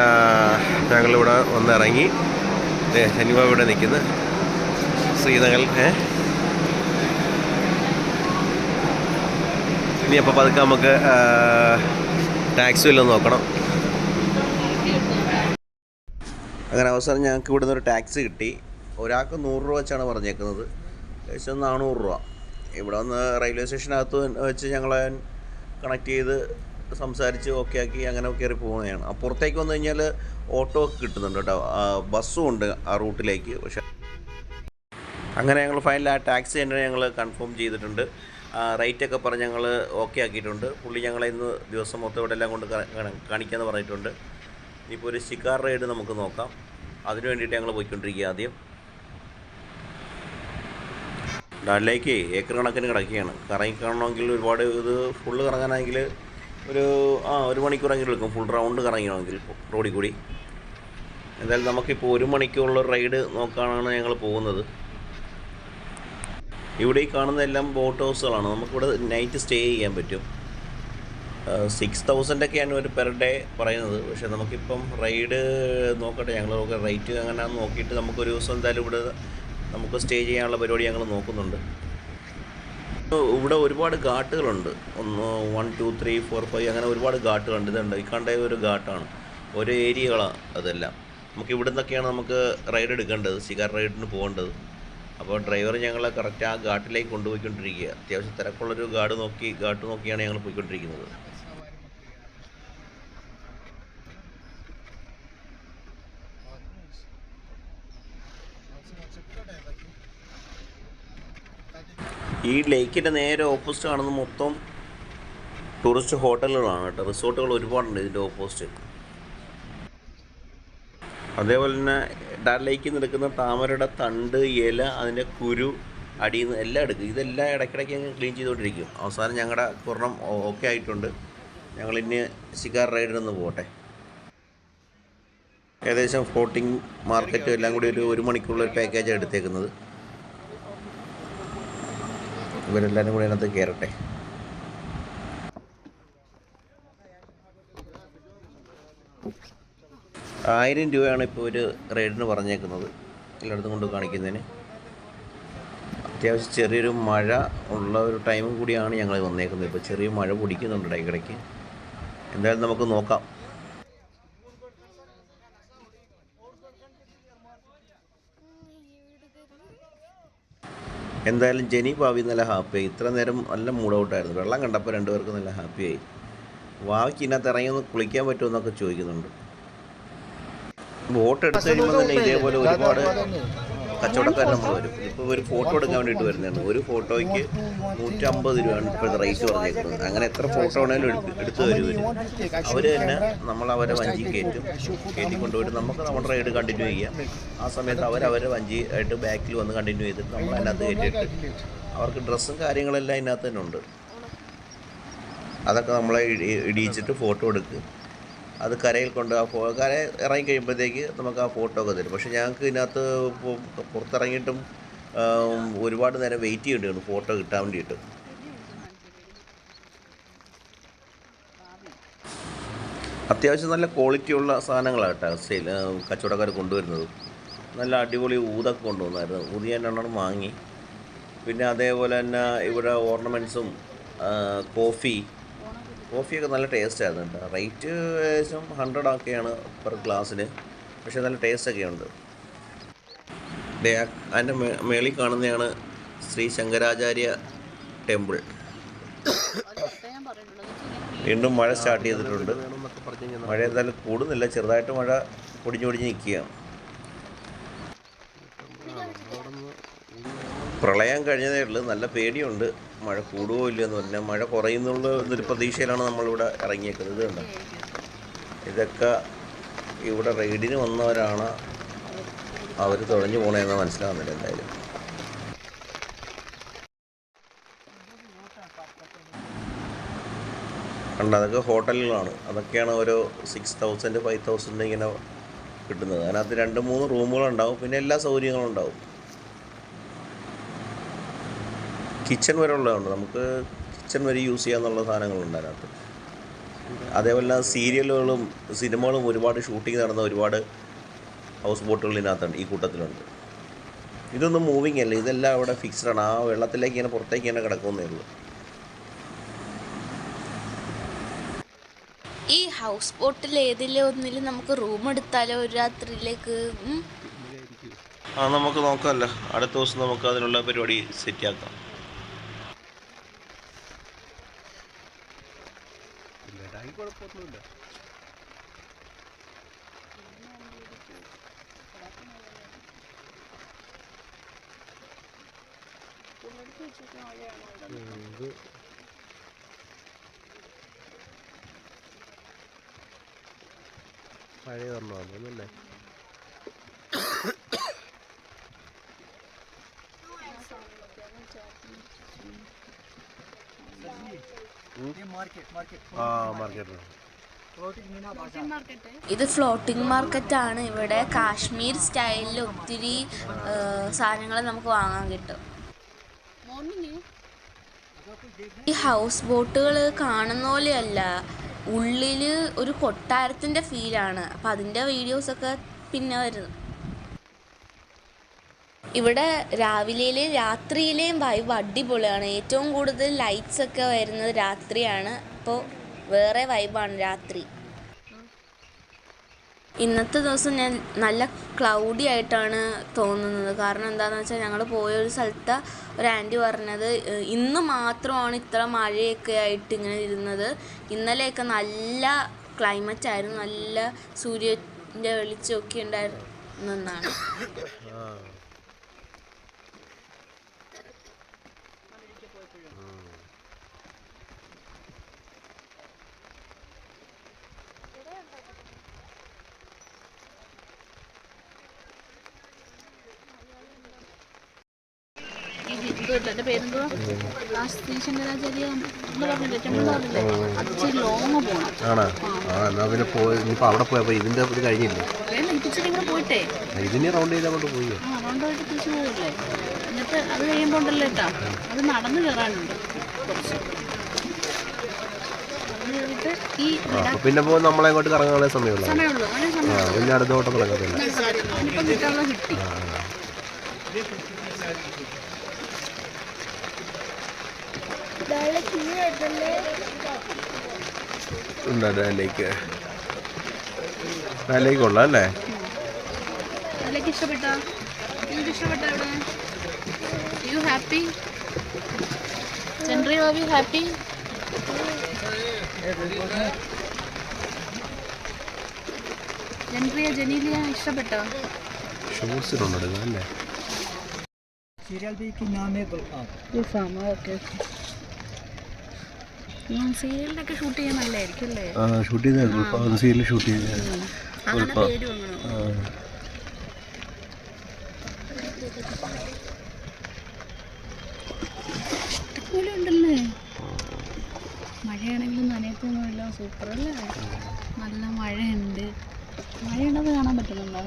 ആ, ഞങ്ങളിവിടെ വന്നിറങ്ങി. ദേ, ഹനുമ ഇവിടെ നിൽക്കുന്നു. ഏ? ഇനി അപ്പോൾ പതുക്കെ നമുക്ക് ടാക്സി വല്ലതും നോക്കണം. അങ്ങനെ അവസാനം ഞങ്ങൾക്ക് ഇവിടുന്ന് ഒരു ടാക്സി കിട്ടി. ഒരാൾക്ക് നൂറ് രൂപ വെച്ചാണ് പറഞ്ഞേക്കുന്നത്. ഏകദേശം നാനൂറ് രൂപ. ഇവിടെ വന്ന് റെയിൽവേ സ്റ്റേഷനകത്ത് വെച്ച് ഞങ്ങളെ കണക്ട് ചെയ്ത് സംസാരിച്ച് ഓക്കെ ആക്കി അങ്ങനെ കയറി പോവുകയാണ്. അപ്പുറത്തേക്ക് വന്നു കഴിഞ്ഞാൽ ഓട്ടോ ഒക്കെ കിട്ടുന്നുണ്ട് കേട്ടോ ബസ്സും ഉണ്ട് ആ റൂട്ടിലേക്ക്. പക്ഷേ അങ്ങനെ ഞങ്ങൾ ഫൈനൽ ആ ടാക്സി തന്നെ ഞങ്ങൾ കൺഫേം ചെയ്തിട്ടുണ്ട്. റേറ്റൊക്കെ പറഞ്ഞ് ഞങ്ങൾ ഓക്കെ ആക്കിയിട്ടുണ്ട്. പുള്ളി ഞങ്ങളെ ഇന്ന് ദിവസം മൊത്തം ഇവിടെ എല്ലാം കൊണ്ട് കാണിക്കാമെന്ന് പറഞ്ഞിട്ടുണ്ട്. ഇനിയിപ്പോൾ ഒരു ശിക്കാർ റൈഡ് നമുക്ക് നോക്കാം. അതിനു വേണ്ടിയിട്ട് ഞങ്ങൾ പോയിക്കൊണ്ടിരിക്കുക ആദ്യം. ഡാലിലേക്ക് ഏക്കർ കണക്കിന് കിടക്കുകയാണ്. കറങ്ങി കാണണമെങ്കിൽ ഒരുപാട് ഇത് ഫുള്ള് കറങ്ങാനാണെങ്കിൽ ഒരു ആ ഒരു മണിക്കൂർ അങ്ങനെ എടുക്കും. ഫുൾ റൗണ്ട് കറങ്ങണമെങ്കിൽ റോഡിൽ കൂടി. എന്തായാലും നമുക്കിപ്പോൾ ഒരു മണിക്കൂറുള്ള റൈഡ് നോക്കാനാണ് ഞങ്ങൾ പോകുന്നത്. ഇവിടെ ഈ കാണുന്ന എല്ലാം ബോട്ട് ഹൗസുകളാണ് നമുക്കിവിടെ നൈറ്റ് സ്റ്റേ ചെയ്യാൻ പറ്റും. സിക്സ് തൗസൻഡൊക്കെയാണ് ഒരു പെർ ഡേ പറയുന്നത്. പക്ഷേ നമുക്കിപ്പം റൈഡ് നോക്കട്ടെ. ഞങ്ങൾ റേറ്റ് അങ്ങനെ നോക്കിയിട്ട് നമുക്കൊരു ദിവസം എന്തായാലും ഇവിടെ നമുക്ക് സ്റ്റേ ചെയ്യാനുള്ള പരിപാടി ഞങ്ങൾ നോക്കുന്നുണ്ട്. ഇവിടെ ഒരുപാട് ഘാട്ടുകളുണ്ട്. ഒന്ന് one two three four five അങ്ങനെ ഒരുപാട് ഘാട്ടുകളുണ്ട്. ഇതുണ്ട്. ഈ കണ്ട ഒരു ഘാട്ടാണ്. ഓരോ ഏരിയകളാണ് അതെല്ലാം. നമുക്ക് ഇവിടെ നിന്നൊക്കെയാണ് നമുക്ക് റൈഡ് എടുക്കേണ്ടത്. സിഗർ റൈഡിന് പോകേണ്ടത്. അപ്പോൾ ഡ്രൈവർ ഞങ്ങളെ കറക്റ്റ് ആ ഘാട്ടിലേക്ക് കൊണ്ടുപോയിക്കൊണ്ടിരിക്കുക. അത്യാവശ്യം തിരക്കുള്ളൊരു ഘാട് നോക്കി ഘാട്ട് നോക്കിയാണ് ഞങ്ങൾ പോയിക്കൊണ്ടിരിക്കുന്നത്. ഈ ലേക്കിന്റെ നേരെ ഓപ്പോസിറ്റ് കാണുന്ന മൊത്തം ടൂറിസ്റ്റ് ഹോട്ടലുകളാണ് കേട്ടോ. റിസോർട്ടുകൾ ഒരുപാടുണ്ട് ഇതിന്റെ ഓപ്പോസിറ്റ് അതേപോലെ തന്നെ ഡാൽ ലേക്കിൽ നിന്ന് എടുക്കുന്ന താമരയുടെ തണ്ട് ഇല അതിന്റെ കുരു അടിയിൽ നിന്ന് എല്ലാം എടുക്കും. ഇതെല്ലാം ഇടയ്ക്കിടയ്ക്ക് ഞങ്ങൾ ക്ലീൻ ചെയ്തുകൊണ്ടിരിക്കും. അവസാനം ഞങ്ങളുടെ കുറണം ഓക്കെ ആയിട്ടുണ്ട്. ഞങ്ങൾ ഇനി ശിക്കാർ റൈഡിനൊന്ന് പോകട്ടെ ഏകദേശം ഫ്ലോട്ടിംഗ് മാർക്കറ്റും എല്ലാം കൂടി ഒരു ഒരു മണിക്കൂറുള്ള ഒരു പാക്കേജാണ് എടുത്തേക്കുന്നത്. ഇവരെല്ലാവരും കൂടി അതിനകത്ത് കയറട്ടെ. ആയിരം രൂപയാണ് ഇപ്പോൾ ഒരു റൈഡിന് പറഞ്ഞേക്കുന്നത്. എല്ലായിടത്തും കൊണ്ട് കാണിക്കുന്നതിന്. അത്യാവശ്യം ചെറിയൊരു മഴ ഉള്ള ഒരു ടൈമും കൂടിയാണ് ഞങ്ങൾ വന്നേക്കുന്നത്. ഇപ്പോൾ ചെറിയ മഴ പൊടിക്കുന്നുണ്ട് ഇടയ്ക്കിടയ്ക്ക്. എന്തായാലും നമുക്ക് നോക്കാം. എന്തായാലും ജനി ഭാവി നല്ല ഹാപ്പിയായി ഇത്ര നേരം നല്ല മൂഡ് ഔട്ടായിരുന്നു വെള്ളം കണ്ടപ്പോൾ രണ്ടുപേർക്കും നല്ല ഹാപ്പിയായി വാവിക്ക് ഇതിനകത്ത് ഇറങ്ങി ഒന്ന് കുളിക്കാൻ പറ്റുമോ എന്നൊക്കെ ചോദിക്കുന്നുണ്ട്. വോട്ട് എടുത്തു കഴിയുമ്പോൾ തന്നെ ഇതേപോലെ ഒരുപാട് കച്ചവടക്കാർ നമ്മൾ വരും. ഇപ്പോൾ ഒരു ഫോട്ടോ എടുക്കാൻ വേണ്ടിയിട്ട് വരുന്നതാണ്. ഒരു ഫോട്ടോയ്ക്ക് നൂറ്റമ്പത് രൂപയാണ് ഇപ്പോഴത്തെ റേറ്റ് പറഞ്ഞേക്കുന്നത് അങ്ങനെ എത്ര ഫോട്ടോ ആണെങ്കിലും എടുത്ത് തരും അവർ തന്നെ നമ്മൾ അവരെ വഞ്ചി കയറ്റും. കയറ്റി കൊണ്ടുപോയിട്ട് നമുക്ക് നമ്മുടെ റൈഡ് കണ്ടിന്യൂ ചെയ്യാം. ആ സമയത്ത് അവർ അവരെ വഞ്ചി ആയിട്ട് ബാക്കിൽ വന്ന് കണ്ടിന്യൂ ചെയ്തിട്ട് നമ്മൾ അതിനകത്ത് കയറ്റിയിട്ട് അവർക്ക് ഡ്രസ്സും കാര്യങ്ങളെല്ലാം അതിനകത്ത് തന്നെ ഉണ്ട്. അതൊക്കെ നമ്മളെ ഇടി- ഇടിയിച്ചിട്ട് ഫോട്ടോ എടുക്കുക അത് കരയിൽ കൊണ്ട് ആ ഫോ കര ഇറങ്ങി കഴിയുമ്പോഴത്തേക്ക് നമുക്ക് ആ ഫോട്ടോ ഒക്കെ തരും. പക്ഷേ ഞങ്ങൾക്ക് ഇതിനകത്ത് പുറത്തിറങ്ങിയിട്ടും ഒരുപാട് നേരം വെയിറ്റ് ചെയ്യേണ്ടി വന്നു ഫോട്ടോ കിട്ടാൻ വേണ്ടിയിട്ട്. അത്യാവശ്യം നല്ല ക്വാളിറ്റിയുള്ള സാധനങ്ങളാണ് കേട്ടോ സെയിൽ കച്ചവടക്കാർ കൊണ്ടുവരുന്നത്. നല്ല അടിപൊളി ഊതൊക്കെ കൊണ്ടുവന്നായിരുന്നു. ഊതി ഞാൻ രണ്ടെണ്ണം വാങ്ങി. പിന്നെ അതേപോലെ തന്നെ ഇവിടെ ഓർണമെന്റ്സും കോഫി കോഫിയൊക്കെ നല്ല ടേസ്റ്റ് ആയിരുന്നു കേട്ടോ. റേറ്റ് ഏകദേശം ഹൺഡ്രഡ് ഒക്കെയാണ് പെർ ഗ്ലാസ്സിന് പക്ഷേ നല്ല ടേസ്റ്റ് ഒക്കെ ഉണ്ട്. അതിന്റെ മേളിൽ കാണുന്നതാണ് ശ്രീ ശങ്കരാചാര്യ ടെമ്പിൾ വീണ്ടും മഴ സ്റ്റാർട്ട് ചെയ്തിട്ടുണ്ട്. മഴ എന്തായാലും കൂടുന്നില്ല. ചെറുതായിട്ട് മഴ പൊടിഞ്ഞു പൊടിഞ്ഞ് നിൽക്കുകയാണ്. പ്രളയം കഴിഞ്ഞതേ ഉള്ളൂ. നല്ല പേടിയുണ്ട്. മഴ കൂടുവോ ഇല്ലയെന്ന് പറഞ്ഞാൽ മഴ കുറയുന്നുള്ള എന്നൊരു പ്രതീക്ഷയിലാണ് നമ്മളിവിടെ ഇറങ്ങിയേക്കുന്നത് കണ്ടോ? ഇതൊക്കെ ഇവിടെ റെയ്ഡിന് വന്നവരാണ് അവർ തുഴഞ്ഞു പോണേന്ന് മനസ്സിലാവുന്നില്ല എന്തായാലും. കണ്ട? അതൊക്കെ ഹോട്ടലുകളാണ്. അതൊക്കെയാണ് ഓരോ സിക്സ് തൗസൻഡ് ഫൈവ് തൗസൻഡ് ഇങ്ങനെ കിട്ടുന്നത്. അതിനകത്ത് രണ്ട് മൂന്ന് റൂമുകളുണ്ടാവും. പിന്നെ എല്ലാ സൗകര്യങ്ങളും ഉണ്ടാവും. കിച്ചൺ വരെ ഉള്ളതുണ്ട് നമുക്ക് കിച്ചൺ വരെ യൂസ് ചെയ്യാന്നുള്ള സാധനങ്ങളുണ്ട് അതിനകത്ത്. അതേപോലെ സീരിയലുകളും സിനിമകളും ഒരുപാട് ഷൂട്ടിംഗ് നടന്ന ഒരുപാട് ഹൗസ് ബോട്ടുകൾ ഇതിനകത്തുണ്ട് ഈ കൂട്ടത്തിലുണ്ട്. ഇതൊന്നും മൂവിങ് അല്ല. ഇതെല്ലാം അവിടെ ഫിക്സ്ഡ് ആണ്. ആ വെള്ളത്തിലേക്ക് ഇങ്ങനെ പുറത്തേക്ക് ഇങ്ങനെ കിടക്കുന്നേ ഉള്ളൂ. ഈ ഹൗസ് ബോട്ടിൽ ഏതിലെ ഒന്നിലും നമുക്ക് റൂം എടുത്താലോ ഒരു രാത്രിയിലേക്ക്? ആ നമുക്ക് നോക്കാമല്ലോ. അടുത്ത ദിവസം നമുക്ക് അതിനുള്ള പരിപാടി സെറ്റാക്കാം ലഡാക്കി കുഴപ്പമൊന്നുമില്ല ഇത് പഴയ പറഞ്ഞല്ലേ ആ മാർക്കറ്റ് ഇത് ഫ്ലോട്ടിംഗ് ആണ്. ഇവിടെ കാശ്മീർ സ്റ്റൈലിൽ ഒത്തിരി സാധനങ്ങൾ നമുക്ക് വാങ്ങാൻ കിട്ടും. ഈ ഹൗസ് ബോട്ടുകൾ കാണുന്ന പോലെയല്ല. ഉള്ളിൽ ഒരു കൊട്ടാരത്തിന്റെ ഫീലാണ് അപ്പൊ അതിന്റെ വീഡിയോസ് ഒക്കെ പിന്നെ വരുന്നു. ഇവിടെ രാവിലെയിലെയും രാത്രിയിലെയും വൈബ് അടിപൊളിയാണ്. ഏറ്റവും കൂടുതൽ ലൈറ്റ്സ് ഒക്കെ വരുന്നത് രാത്രിയാണ്. അപ്പോൾ വേറെ വൈബാണ് രാത്രി. ഇന്നത്തെ ദിവസം ഞാൻ നല്ല ക്ലൗഡി ആയിട്ടാണ് തോന്നുന്നത്. കാരണം എന്താണെന്ന് വെച്ചാൽ ഞങ്ങൾ പോയ ഒരു സ്ഥലത്ത് ഒരു ആന്റി പറഞ്ഞത് ഇന്ന് മാത്രമാണ് ഇത്ര മഴയൊക്കെ ആയിട്ട് ഇങ്ങനെ ഇരുന്നത്. ഇന്നലെയൊക്കെ നല്ല ക്ലൈമറ്റ് ആയിരുന്നു. നല്ല സൂര്യന്റെ വെളിച്ചമൊക്കെ ഉണ്ടായിരുന്നു എന്നാണ് ആ എന്റെ ആ ശ്രീശങ്കരാചാര്യ എന്ന് പറഞ്ഞില്ലേ? ടെമ്പിൾ പറഞ്ഞില്ലേ അത് ഇച്ചിരി ലോങ് പോകണം ആണോ? ആ എന്നാ പിന്നെ പോയി അവിടെ പോയപ്പോൾ ഇതിന്റെ ഇത് കഴിഞ്ഞില്ലേ? വേണ്ട ഇത് ഇച്ചിരി ഇങ്ങനെ പോയിട്ടേ. ഇതിനെ റൗണ്ട് ചെയ്ത് അങ്ങോട്ട് പോയി. ആ റൗണ്ട് ആയിട്ട് തിരിച്ചു പോകില്ലേ എന്നിട്ട് അത് കഴിയുമ്പോൾ ഉണ്ടല്ലോ കേട്ടാ അത് നടന്നു കയറാനുണ്ട് കുറച്ച്. നടന്ന് കയറിയിട്ട് ഈ ആ അപ്പോൾ പിന്നെ പോകുമ്പോൾ നമ്മളെ അങ്ങോട്ട് കറങ്ങാനുള്ള സമയമുള്ളൂ? സമയമുള്ളൂ അങ്ങനെ ആ സമയം പിന്നെ അടുത്ത ഓട്ടം തുടങ്ങത്തില്ല കിട്ടാനുള്ള കിട്ടി. ഉണ്ട് ഡാലേക്ക് ഡാലേക്ക് കൊള്ളാം അല്ലേ അതിലേക്ക് ഇഷ്ടപ്പെട്ട നിങ്ങൾക്ക് ഇഷ്ടപ്പെട്ട ഇവിടെ you happy general R you happy ജനറിയ Genelia ഇഷ്ടപ്പെട്ടോ ഷോർട്സിലുണ്ട് എടുക്കാം അല്ലേ सीरियल भी की नाम है गुलफाम ഗുൽഫാം ഓക്കെ സീരിയലിനൊക്കെ ഷൂട്ട് ചെയ്യാൻ നല്ലതായിരിക്കും അല്ലേ? ആ ഷൂട്ട് ചെയ്ത സീരിയൽ ഷൂട്ട് ചെയ്ത അങ്ങനെ പേര് വാങ്ങണം ഉണ്ടല്ലേ? മഴയാണെങ്കിലും നനയത്തൊന്നുമില്ല സൂപ്പർ അല്ലേ? നല്ല മഴയുണ്ട്. മഴയുണ്ടത് കാണാൻ പറ്റുന്നുണ്ടോ?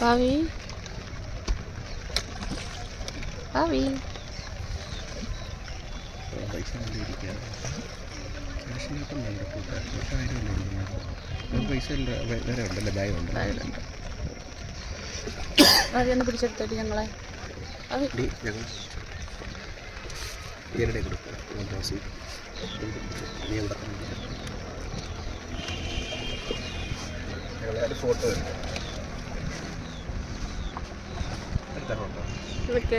ഭാവി ഭാവി ഉണ്ട് ഭാവി ഒന്ന് പിടിച്ചെടുത്തോട്ട് ഞങ്ങളെ. ഫോട്ടോ ഡി ഞങ്ങൾ ഇവരുടെ കൊടുക്കുക നീ എന്താ ഞങ്ങളെ ഫോട്ടോ എടുക്കാം എടുത്താൽ ഇതൊക്കെ